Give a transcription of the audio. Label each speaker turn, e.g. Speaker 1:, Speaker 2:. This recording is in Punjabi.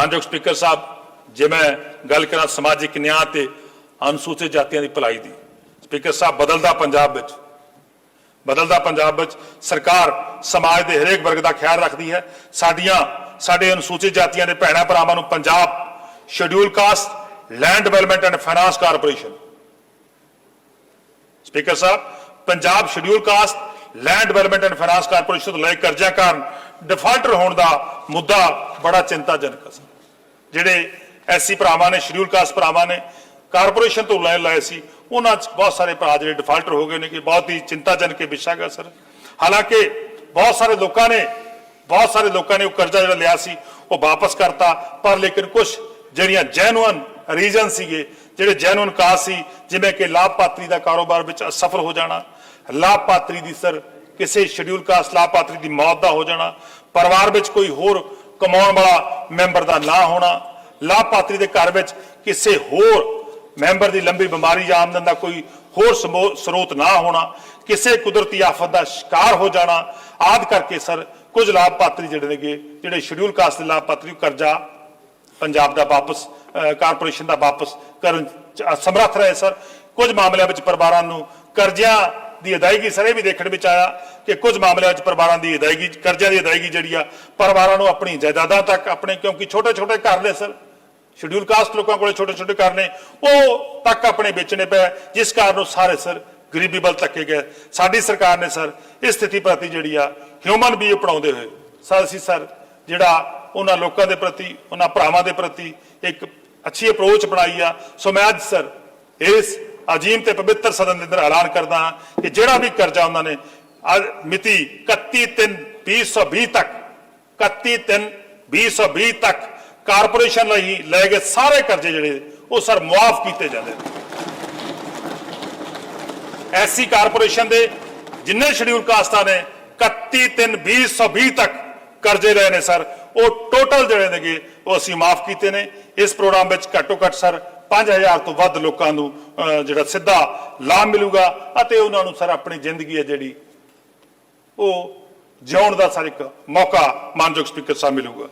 Speaker 1: ਮਾਨਯੋਗ ਸਪੀਕਰ ਸਾਹਿਬ, ਜੇ ਮੈਂ ਗੱਲ ਕਰਾਂ ਸਮਾਜਿਕ ਨਿਆਂ ਤੇ ਅਨੁਸੂਚਿਤ ਜਾਤੀਆਂ ਦੀ ਭਲਾਈ ਦੀ, ਸਪੀਕਰ ਸਾਹਿਬ, ਬਦਲਦਾ ਪੰਜਾਬ ਵਿੱਚ, ਬਦਲਦਾ ਪੰਜਾਬ ਵਿੱਚ ਸਰਕਾਰ ਸਮਾਜ ਦੇ ਹਰੇਕ ਵਰਗ ਦਾ ਖਿਆਲ ਰੱਖਦੀ ਹੈ। ਸਾਡੀਆਂ, ਸਾਡੇ ਅਨੁਸੂਚਿਤ ਜਾਤੀਆਂ ਦੇ ਭੈਣਾਂ ਭਰਾਵਾਂ ਨੂੰ Punjab schedule caste land development and finance corporation speaker Sahib, Punjab schedule caste land development and finance corporation ਤੋਂ ਲੈ ਕੇ ਕਰਜ਼ਿਆਂ ਕਾਰਨ ਡਿਫਾਲਟਰ ਹੋਣ ਦਾ ਮੁੱਦਾ ਬੜਾ ਚਿੰਤਾਜਨਕ ਹੈ। ਜਿਹੜੇ ਐਸਸੀ ਭਰਾਵਾਂ ਨੇ, ਸ਼ਡਿਊਲ ਕਾਸਟ ਭਰਾਵਾਂ ਨੇ, ਕਾਰਪੋਰੇਸ਼ਨ ਤੋਂ ਲੈ ਲਾਏ ਸੀ, ਉਹਨਾਂ 'ਚ ਬਹੁਤ ਸਾਰੇ ਭਰਾ ਜਿਹੜੇ ਡਿਫਾਲਟਰ ਹੋ ਗਏ ਨੇ ਕਿ ਬਹੁਤ ਹੀ ਚਿੰਤਾਜਨਕ ਇਹ ਵਿਸ਼ਾ ਹੈ ਸਰ। ਹਾਲਾਂਕਿ ਬਹੁਤ ਸਾਰੇ ਲੋਕਾਂ ਨੇ, ਬਹੁਤ ਸਾਰੇ ਲੋਕਾਂ ਨੇ ਉਹ ਕਰਜ਼ਾ ਜਿਹੜਾ ਲਿਆ ਸੀ, ਉਹ ਵਾਪਸ ਕਰਤਾ, ਪਰ ਲੇਕਿਨ ਕੁਝ ਜਿਹੜੀਆਂ ਜੈਨੂਅਨ ਰੀਜਨ ਸੀਗੇ, ਜਿਹੜੇ ਜੈਨੂਅਨ ਕਾਸ ਸੀ, ਜਿਵੇਂ ਕਿ ਲਾਭਪਾਤਰੀ ਦਾ ਕਾਰੋਬਾਰ ਵਿੱਚ ਅਸਫਲ ਹੋ ਜਾਣਾ, ਲਾਭਪਾਤਰੀ ਦੀ ਸਰ ਕਿਸੇ ਸ਼ਡਿਊਲ ਕਾਸਟ ਲਾਭਪਾਤਰੀ ਦੀ ਮੌਤ ਦਾ ਹੋ ਜਾਣਾ, ਪਰਿਵਾਰ ਵਿੱਚ ਕੋਈ ਹੋਰ ਕਮਾਉਣ ਵਾਲਾ ਮੈਂਬਰ ਦਾ ਨਾ ਹੋਣਾ, ਲਾਭਪਾਤਰੀ ਦੇ ਘਰ ਵਿੱਚ ਕਿਸੇ ਹੋਰ ਮੈਂਬਰ ਦੀ ਲੰਬੀ ਬਿਮਾਰੀ ਜਾਂ ਆਮਦਨ ਦਾ ਕੋਈ ਹੋਰ ਸਰੋਤ ਨਾ ਹੋਣਾ, ਕਿਸੇ ਕੁਦਰਤੀ ਆਫਤ ਦਾ ਸ਼ਿਕਾਰ ਹੋ ਜਾਣਾ, ਆਦ ਕਰਕੇ ਸਰ, ਕੁਝ ਲਾਭਪਾਤਰੀ ਜਿਹੜੇ ਨੇਗੇ, ਜਿਹੜੇ ਸ਼ਡਿਊਲ ਕਾਸਟ ਦੇ ਲਾਭਪਾਤਰੀ ਕਰਜ਼ਾ ਪੰਜਾਬ ਦਾ ਵਾਪਸ ਕਾਰਪੋਰੇਸ਼ਨ ਦਾ ਵਾਪਸ ਕਰਨ ਸਮਰੱਥ ਰਹੇ ਸਰ। ਕੁਝ ਮਾਮਲਿਆਂ ਵਿੱਚ ਪਰਿਵਾਰਾਂ ਨੂੰ ਕਰਜ਼ਿਆਂ ਦੀ ਅਦਾਇਗੀ ਸਰ ਇਹ ਵੀ ਦੇਖਣ ਵਿੱਚ ਆਇਆ ਕਿ ਕੁਝ ਮਾਮਲਿਆਂ ਵਿੱਚ ਪਰਿਵਾਰਾਂ ਦੀ ਅਦਾਇਗੀ, ਕਰਜ਼ਿਆਂ ਦੀ ਅਦਾਇਗੀ ਜਿਹੜੀ ਆ, ਪਰਿਵਾਰਾਂ ਨੂੰ ਆਪਣੀ ਜਾਇਦਾਦਾਂ ਤੱਕ, ਆਪਣੇ ਕਿਉਂਕਿ ਛੋਟੇ ਛੋਟੇ ਘਰ ਨੇ ਸਰ ਸ਼ਡਿਊਲ ਕਾਸਟ ਲੋਕਾਂ ਕੋਲੇ ਛੋਟੇ ਛੋਟੇ ਘਰ ਨੇ, ਉਹ ਤੱਕ ਆਪਣੇ ਵੇਚਣੇ ਪਏ, ਜਿਸ ਕਾਰਨ ਉਹ ਸਾਰੇ ਸਰ ਗਰੀਬੀ ਵੱਲ ਧੱਕੇ ਗਏ। ਸਾਡੀ ਸਰਕਾਰ ਨੇ ਸਰ, ਇਸ ਸਥਿਤੀ ਪ੍ਰਤੀ ਜਿਹੜੀ ਆ ਹਿਊਮਨ ਬੀ ਅਪਣਾਉਂਦੇ ਹੋਏ, ਸਰ, ਅਸੀਂ ਸਰ, ਜਿਹੜਾ ਉਹਨਾਂ ਲੋਕਾਂ ਦੇ ਪ੍ਰਤੀ, ਉਹਨਾਂ ਭਰਾਵਾਂ ਦੇ ਪ੍ਰਤੀ ਇੱਕ ਅੱਛੀ ਅਪਰੋਚ ਬਣਾਈ ਆ। ਸੋ ਮੈਂ ਅੱਜ ਸਰ, ਇਸ ਅਜੀਮ ਤੇ ਪਵਿੱਤਰ ਸਦਨ ਦੇ ਅੰਦਰ ਐਲਾਨ ਕਰਦਾ ਹਾਂ ਕਿ ਜਿਹੜਾ ਵੀ ਕਰਜ਼ਾ ਉਹਨਾਂ ਨੇ ਮਿਤੀ 31/3/2020 ਤੱਕ 31/3/2020 ਤੱਕ ਕਾਰਪੋਰੇਸ਼ਨ ਲਈ ਲੈ ਗਏ ਸਾਰੇ ਕਰਜ਼ੇ ਜਿਹੜੇ, ਉਹ ਸਰ ਮੁਆਫ ਕੀਤੇ ਜਾਂਦੇ ਨੇ। ਐਸੀ ਕਾਰਪੋਰੇਸ਼ਨ ਦੇ ਜਿੰਨੇ ਸ਼ਡਿਊਲ ਕਾਸਟਾਂ ਨੇ 31/3/2020 ਤੱਕ ਕਰਜ਼ੇ ਲਏ ਨੇ ਸਰ, ਉਹ ਟੋਟਲ ਜਿਹੜੇ ਨੇਗੇ, ਉਹ ਅਸੀਂ ਮਾਫ ਕੀਤੇ ਨੇ। ਇਸ ਪ੍ਰੋਗਰਾਮ ਵਿੱਚ ਘੱਟੋ ਘੱਟ ਸਰ 5000 ਤੋਂ ਵੱਧ ਲੋਕਾਂ ਨੂੰ ਜਿਹੜਾ ਸਿੱਧਾ ਲਾਭ ਮਿਲੂਗਾ ਅਤੇ ਉਹਨਾਂ ਨੂੰ ਸਰ ਆਪਣੀ ਜ਼ਿੰਦਗੀ ਹੈ ਜਿਹੜੀ ਉਹ ਜਿਉਣ ਦਾ ਸਰ ਇੱਕ ਮੌਕਾ ਮਾਨਯੋਗ ਸਪੀਕਰ ਸਾਹਿਬ ਮਿਲੂਗਾ।